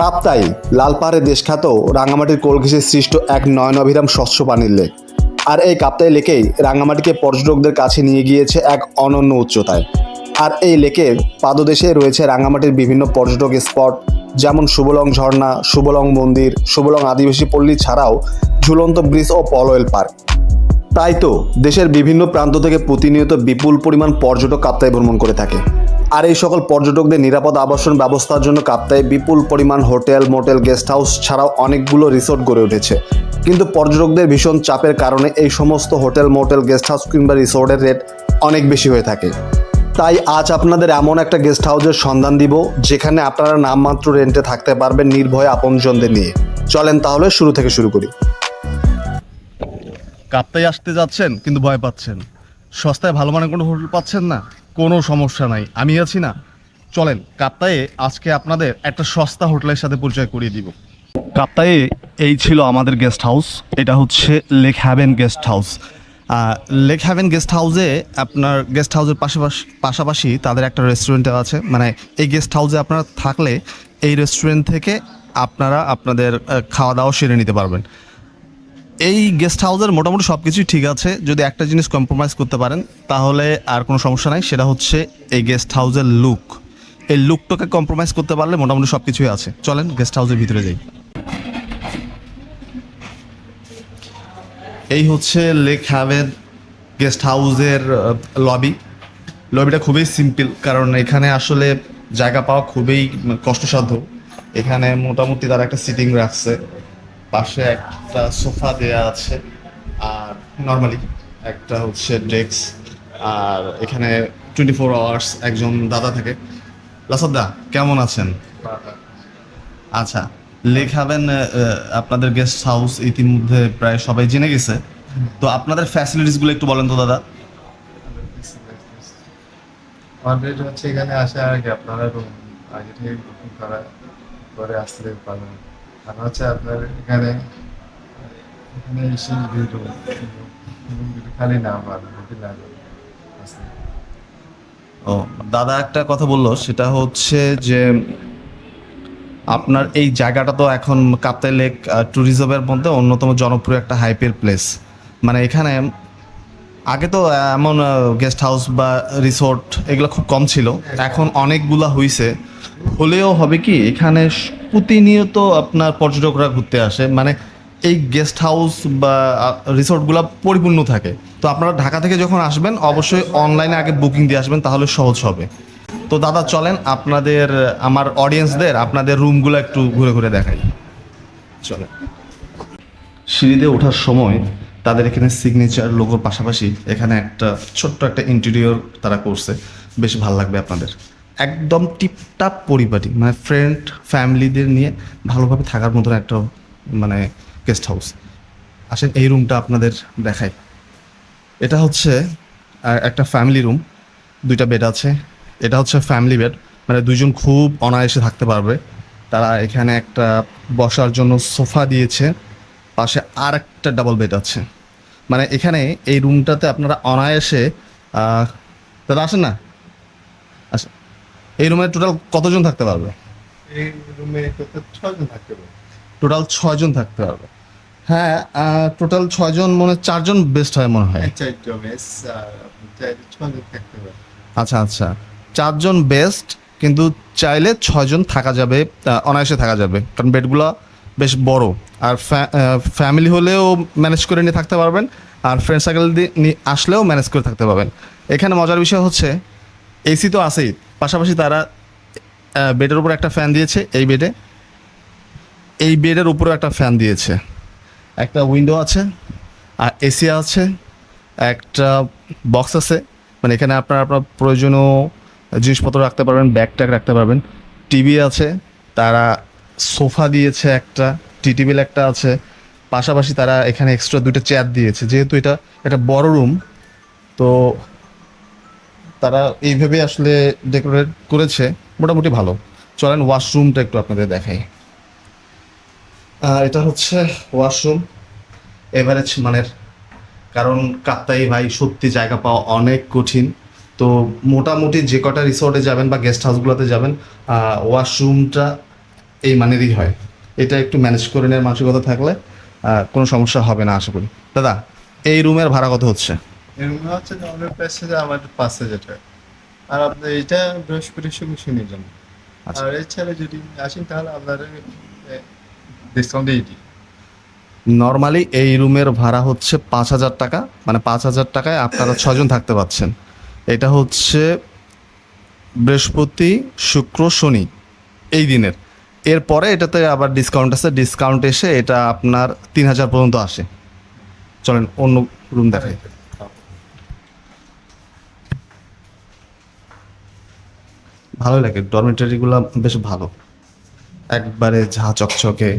কাপ্তাই, লালপাহাড়ে দেশখ্যাত রাঙামাটির কোলঘেসে সৃষ্ট এক নয়নাভিরাম স্বচ্ছ পানির লেক। আর এই কাপ্তাই লেকেই রাঙামাটিকে পর্যটকদের কাছে নিয়ে গিয়েছে এক অনন্য উচ্চতায়। আর এই লেকের পাদদেশে রয়েছে রাঙামাটির বিভিন্ন পর্যটক স্পট, যেমন সুবলং ঝর্ণা সুবলং মন্দির সুবলং আদিবাসী পল্লী ছাড়াও ঝুলন্ত ব্রিজ ও পলওয়েল পার্ক। তাই তো দেশের বিভিন্ন প্রান্ত থেকে প্রতিনিয়ত বিপুল পরিমাণ পর্যটক কাপ্তাই ভ্রমণ করে থাকে। আর এই সকল পর্যটকদের নিরাপদ আবাসন ব্যবস্থার জন্য কাপ্তাই বিপুল পরিমাণ হোটেল, মোটেল, গেস্ট হাউস ছাড়াও অনেকগুলো রিসোর্ট গড়ে উঠেছে। কিন্তু পর্যটকদের ভীষণ চাপের কারণে এই সমস্ত হোটেল, মোটেল, গেস্ট হাউস কিংবা রিসোর্টের রেট অনেক বেশি হয়ে থাকে। তাই আজ আপনাদের এমন একটা গেস্ট হাউসের সন্ধান দিব, যেখানে আপনারা নামমাত্র রেন্টে থাকতে পারবেন নির্ভয়ে আপনজনদের নিয়ে। চলেন তাহলে শুরু থেকে শুরু করি। কাপ্তাই আসতে যাচ্ছেন, কিন্তু ভয় পাচ্ছেন। সস্তায় ভালো মানের কোনো হোটেল পাচ্ছেন না? কোনো সমস্যা নাই। আমি আছি না। চলেন কাপ্তায়ে আজকে আপনাদের একটা সস্তা হোটেলের সাথে পরিচয় করিয়ে দিব। কাপ্তায়ে এই ছিল আমাদের গেস্ট হাউস এটা হচ্ছে lake haven guest house lake haven guest হাউসে আপনার গেস্ট হাউসের পাশাপাশি পাশাপাশি তাদের একটা রেস্টুরেন্টও আছে। মানে এই গেস্ট হাউসে আপনারা থাকলে এই রেস্টুরেন্ট থেকে আপনারা আপনাদের খাওয়া দাওয়া সেরে নিতে পারবেন। এই গেস্ট হাউসের মোটামুটি সব কিছুই ঠিক আছে। যদি একটা জিনিস কম্প্রোমাইজ করতে পারেন, তাহলে আর কোনো সমস্যা নাই। সেটা হচ্ছে এই গেস্ট হাউসের লুক এই লুকটাকে কম্প্রোমাইজ করতে পারলে মোটামুটি সব কিছুই আছে। চলেন গেস্ট হাউসের ভিতরে যাই। এই হচ্ছে লেক হ্যাভেন গেস্ট হাউসের লবি লবিটা খুবই সিম্পল কারণ এখানে আসলে জায়গা পাওয়া খুবই কষ্টসাধ্য। এখানে মোটামুটি তারা একটা সিটিং রাখছে। পাশে একটা সোফা দেয়া আছে, আর নর্মালি একটা হচ্ছে ডেস্ক আর এখানে টোয়েন্টি ফোর আওয়ার্স একজন দাদা থাকে। লাসাদা কেমন আছেন? আচ্ছা লেখাবেন আপনাদের গেস্ট হাউস ইতিমধ্যে প্রায় সবাই জেনে গেছে। তো আপনাদের ফ্যাসিলিটিসগুলো একটু বলেন তো, দাদা। অলরেডি হচ্ছে এখানে আসার আগে আপনারা আগে থেকে বুকিং করা করে আসতে পারবেন। ও, দাদা একটা কথা বলল, সেটা হচ্ছে যে আপনার এই জায়গাটা তো এখন কাপ্তাই লেক ট্যুরিজমের মধ্যে অন্যতম জনপ্রিয় একটা হাইপের প্লেস মানে এখানে আগে তো এমন গেস্ট হাউস বা রিসোর্ট এগুলো খুব কম ছিল। এখন অনেকগুলা হইছে। হলেও হবে কি, এখানে প্রতিনিয়ত আপনার পর্যটকরা ঘুরতে আসে। মানে এই গেস্ট হাউস বা রিসোর্টগুলো পরিপূর্ণ থাকে। তো আপনারা ঢাকা থেকে যখন আসবেন, অবশ্যই অনলাইনে আগে বুকিং দিয়ে আসবেন, তাহলে সহজ হবে। তো দাদা, চলেন আপনাদের, আমার অডিয়েন্সদের আপনাদের রুমগুলো একটু ঘুরে ঘুরে দেখাই। চলেন। সিঁড়িতে ওঠার সময় তাদের এখানে সিগনেচার লোগোর পাশাপাশি এখানে একটা ছোট্ট একটা ইন্টেরিয়র তারা করছে। বেশ ভালো লাগবে আপনাদের। একদম টিপটাপ পরিপাটি মানে ফ্রেন্ড ফ্যামিলিদের নিয়ে ভালোভাবে থাকার মতন একটা মানে গেস্ট হাউস আসেন এই রুমটা আপনাদের দেখাই। এটা হচ্ছে একটা ফ্যামিলি রুম দুইটা বেড আছে। এটা হচ্ছে ফ্যামিলি বেড মানে দুইজন খুব অনায়াসে থাকতে পারবে। তারা এখানে একটা বসার জন্য সোফা দিয়েছে। পাশে আর একটা ডাবল বেড আছে। মানে এখানে এই রুমটাতে আপনারা অনায়াসে দাদা আসেন না? আচ্ছা এই রুমে টোটাল কতজন থাকতে পারবে? এই রুমে ছয়জন থাকতে পারে টোটাল ছয়জন থাকতে পারবে। হ্যাঁ টোটাল ছয়জন মনে চারজন বেস্ট হয় মনে হয়। আচ্ছা আচ্ছা। চারজন বেস্ট কিন্তু চাইলে ছয়জন থাকা যাবে অনায়াসে থাকা যাবে। কারণ বেডগুলো বেশ বড়। আর ফ্যামিলি হলেও ম্যানেজ করে নিয়ে থাকতে পারবেন, আর ফ্রেন্ড সার্কেল দিয়ে আসলেও ম্যানেজ করে থাকতে পারবেন। এখানে মজার বিষয় হচ্ছে এসি তো আছেই, পাশাপাশি তারা বেডের উপর একটা ফ্যান দিয়েছে, এই বেডে এই বেডের উপরে একটা ফ্যান দিয়েছে। একটা উইন্ডো আছে, আর এসি আছে, একটা বক্স আছে। মানে এখানে আপনার আপনার প্রয়োজনীয় জিনিসপত্র রাখতে পারবেন ব্যাগ ট্যাগ রাখতে পারবেন। টিভি আছে, তারা সোফা দিয়েছে একটা। টেবিল একটা আছে। পাশাপাশি তারা এখানে এক্সট্রা দুইটা চেয়ার দিয়েছে। যেহেতু এটা একটা বড় রুম তো তারা এইভাবে আসলে ডেকোরেট করেছে। মোটামুটি ভালো। চলেন ওয়াশরুমটা একটু আপনাদের দেখাই। এটা হচ্ছে ওয়াশরুম এভারেজ মানের। কারণ কাপ্তাই ভাই সত্যি জায়গা পাওয়া অনেক কঠিন। তো মোটামুটি যে কটা রিসোর্টে যাবেন বা গেস্ট হাউসগুলোতে যাবেন ওয়াশরুমটা এই মানেরই হয়। এটা একটু ম্যানেজ করে নেওয়ার মানসিকতা থাকলে কোনো সমস্যা হবে না আশা করি। দাদা এই রুমের ভাড়া কত হচ্ছে? এরকম হচ্ছে যে আমাদের প্রাইস আমাদের পাঁচ হাজার টাকা। আর আপনি এটা বৃহস্পতি শুক্র শনির জন্য আচ্ছা। আর এছাড়া যদি আসেন তাহলে আপনার ডিসকাউন্ট দিয়ে দিই। নর্মালি এই রুমের ভাড়া হচ্ছে পাঁচ হাজার টাকা মানে পাঁচ হাজার টাকায় আপনারা ছজন থাকতে পাচ্ছেন এটা হচ্ছে বৃহস্পতি শুক্র শনি এই দিনের। এরপরে এটাতে আবার ডিসকাউন্ট আছে। ডিসকাউন্ট এসে এটা আপনার তিন হাজার পর্যন্ত আসে। চলেন অন্য রুম দেখাই। ভালো লাগে। ডরমেটারিগুলো বেশ ভালো। একবারে ঝা চকচকে।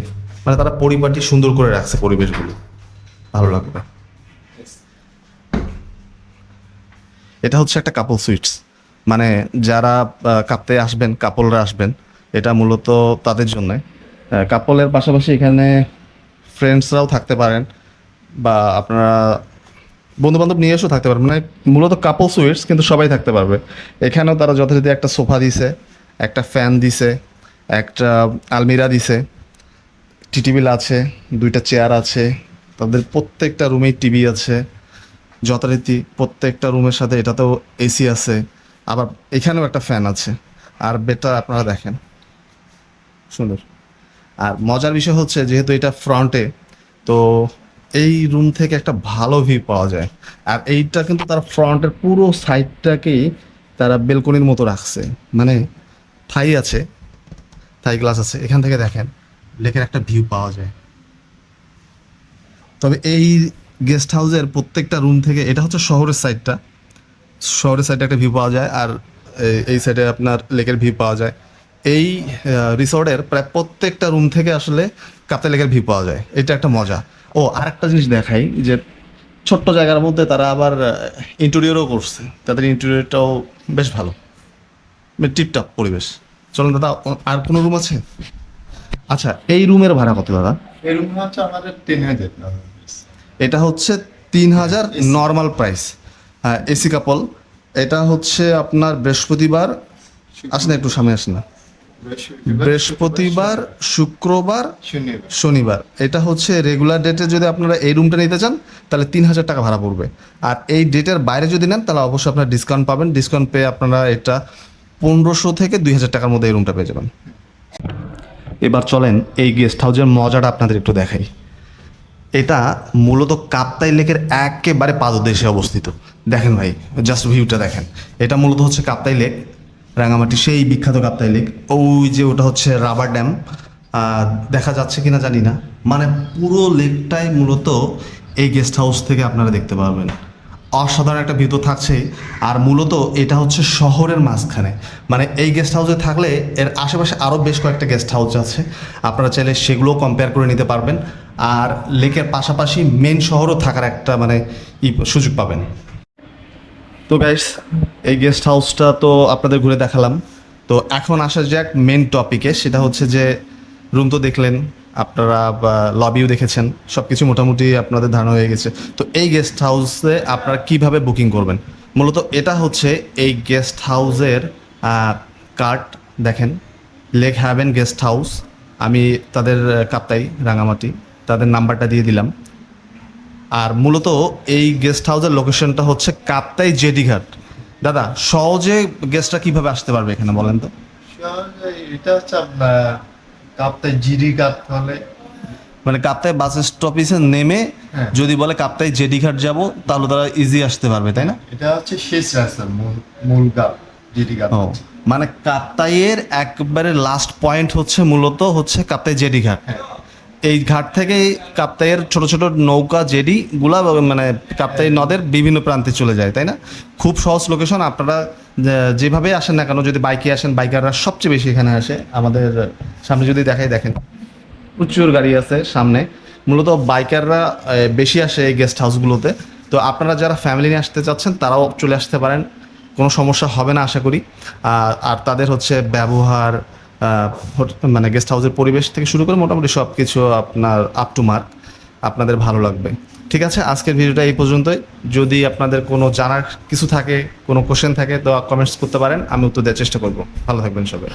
মানে তারা পরিপাটি সুন্দর করে রাখছে পরিবেশগুলো। ভালো লাগবে। এটা হচ্ছে একটা কাপল সুইটস মানে যারা কাঁপতে আসবেন কাপলরা আসবেন এটা মূলত তাদের জন্য। কাপলের পাশাপাশি এখানে ফ্রেন্ডসরাও থাকতে পারেন বা আপনারা বন্ধু বান্ধব নিয়ে এসেও থাকতে পারবেন মানে মূলত কাপল সুইটস কিন্তু সবাই থাকতে পারবে। এখানেও তারা যথারীতি একটা সোফা দিছে, একটা ফ্যান দিছে, একটা আলমিরা দিছে টি টেবিল আছে, দুইটা চেয়ার আছে, তাদের প্রত্যেকটা রুমেই টিভি আছে, যথারীতি প্রত্যেকটা রুমের সাথে এটাতেও এসি আছে, আবার এখানেও একটা ফ্যান আছে। আর বেডটা আপনারা দেখেন। সুন্দর। আর মজার বিষয় হচ্ছে, যেহেতু এটা ফ্রন্টে তো এই রুম থেকে একটা ভালো ভিউ পাওয়া যায়। আর এইটা কিন্তু তারা ফ্রন্টের পুরো সাইডটাকেই তারা বেলকনির মতো রাখছে। মানে থাই আছে, থাই গ্লাস আছে, এখান থেকে দেখেন লেকের একটা ভিউ পাওয়া যায়। তবে এই গেস্ট হাউসের প্রত্যেকটা রুম থেকে, এটা হচ্ছে শহরের সাইডটা শহরের সাইডে একটা ভিউ পাওয়া যায়, আর এই- সাইডে আপনার লেকের ভিউ পাওয়া যায়। এই রিসর্টের প্রায় প্রত্যেকটা রুম থেকে আসলে কাপ্তা লেকের ভিউ পাওয়া যায়। এটা একটা মজা। ও আর একটা জিনিস দেখাই যে ছোট্ট জায়গার মধ্যে তারা আবার ইন্টেরিয়রও করছে। তাদের ইন্টেরিয়রটাও বেশ ভালো। টিপটপ পরিবেশ। চলুন দাদা আর কোনো রুম আছে? আচ্ছা এই রুমের ভাড়া কত দাদা? এরকম হচ্ছে আমাদের তিন হাজার এটা হচ্ছে তিন হাজার নর্মাল প্রাইস হ্যাঁ এসি কাপল এটা হচ্ছে আপনার বৃহস্পতিবার। আসেন একটু সামনে আসেন না। বৃহস্পতিবার, শুক্রবার, শনিবার। এটা হচ্ছে রেগুলার ডেটে যদি আপনারা এই রুমটা নিতে চান, তাহলে তিন হাজার টাকা ভাড়া পড়বে। আর এই ডেটের বাইরে যদি নেন, তাহলে অবশ্যই আপনারা ডিসকাউন্ট পাবেন। ডিসকাউন্ট পেয়ে আপনারা এটা পনেরোশো থেকে দুই হাজার টাকার মধ্যে এই রুমটা পেয়ে যাবেন। এবার চলেন এই গেস্ট হাউসের মজাটা আপনাদের একটু দেখাই। এটা মূলত কাপ্তাই লেকের একেবারে পাদদেশে অবস্থিত। দেখেন ভাই জাস্ট ভিউটা দেখেন। এটা মূলত হচ্ছে কাপ্তাই লেক। রাঙামাটি সেই বিখ্যাত কাপ্তাই লেক। ওই যে ওটা হচ্ছে রাবার ড্যাম। দেখা যাচ্ছে কিনা জানি না। মানে পুরো লেকটাই মূলত এই গেস্ট হাউস থেকে আপনারা দেখতে পারবেন। অসাধারণ একটা ভিউ তো থাকছেই। আর মূলত এটা হচ্ছে শহরের মাঝখানে। মানে এই গেস্ট হাউসে থাকলে এর আশেপাশে আরও বেশ কয়েকটা গেস্ট হাউস আছে। আপনারা চাইলে সেগুলো কম্পেয়ার করে নিতে পারবেন। আর লেকের পাশাপাশি মেন শহরও থাকার একটা মানে সুযোগ পাবেন। তো গাইস এই গেস্ট হাউসটা তো আপনাদের ঘুরে দেখালাম। তো এখন আসা যাক মেন টপিকে সেটা হচ্ছে যে রুম তো দেখলেন, আপনারা লবিও দেখেছেন সব কিছু মোটামুটি আপনাদের ধারণা হয়ে গেছে। তো এই গেস্ট হাউসে আপনারা কীভাবে বুকিং করবেন? মূলত এটা হচ্ছে এই গেস্ট হাউসের কার্ড দেখেন, লেক হ্যাভেন গেস্ট হাউস আমি তাদের কাপ্তাই, রাঙামাটি, তাদের নাম্বারটা দিয়ে দিলাম। আর মূলত এই গেস্ট হাউসের লোকেশনটা হচ্ছে কাপ্তাই জেডিঘাট। দাদা সহজে গেস্টরা কীভাবে আসতে পারবে এখানে বলেন তো? এটা হচ্ছে আপনার কাপ্তায় জিরি হলে। মানে কাপ্তাই বাস স্টপিসে নেমে হ্যাঁ। যদি বলে কাপ্তাই জেডিঘাট যাব তাহলে তারা ইজি আসতে পারবে তাই না? এটা হচ্ছে শেষ রাস্তা মূল ও মানে কাপ্তাইয়ের একবারে লাস্ট পয়েন্ট হচ্ছে মূলত হচ্ছে কাপ্তাই জেডিঘাট। হ্যাঁ। এই ঘাট থেকে কাপ্তাইয়ের ছোট ছোট নৌকা, জেডি গুলা মানে কাপ্তাই নদের বিভিন্ন প্রান্তে চলে যায়, তাই না? খুব সহজ লোকেশন আপনারা যেভাবে আসেন না কেন, যদি বাইকে আসেন, বাইকাররা সবচেয়ে বেশি এখানে আসে। আমাদের সামনে যদি দেখাই, দেখেন, প্রচুর গাড়ি আছে সামনে। মূলত বাইকাররা বেশি আসে এই গেস্ট হাউসগুলোতে তো আপনারা যারা ফ্যামিলি নিয়ে আসতে চাচ্ছেন, তারাও চলে আসতে পারেন। কোনো সমস্যা হবে না, আশা করি। আর তাদের হচ্ছে ব্যবহার মানে গেস্ট হাউসের পরিবেশ থেকে শুরু করে মোটামুটি সব কিছু আপনার আপ টু মার্ক আপনাদের ভালো লাগবে। ঠিক আছে? আজকের ভিডিওটা এই পর্যন্তই। যদি আপনাদের কোনো জানার কিছু থাকে, কোনো কোশ্চেন থাকে, তো কমেন্টস করতে পারেন। আমি উত্তর দেওয়ার চেষ্টা করব। ভালো থাকবেন সবাই।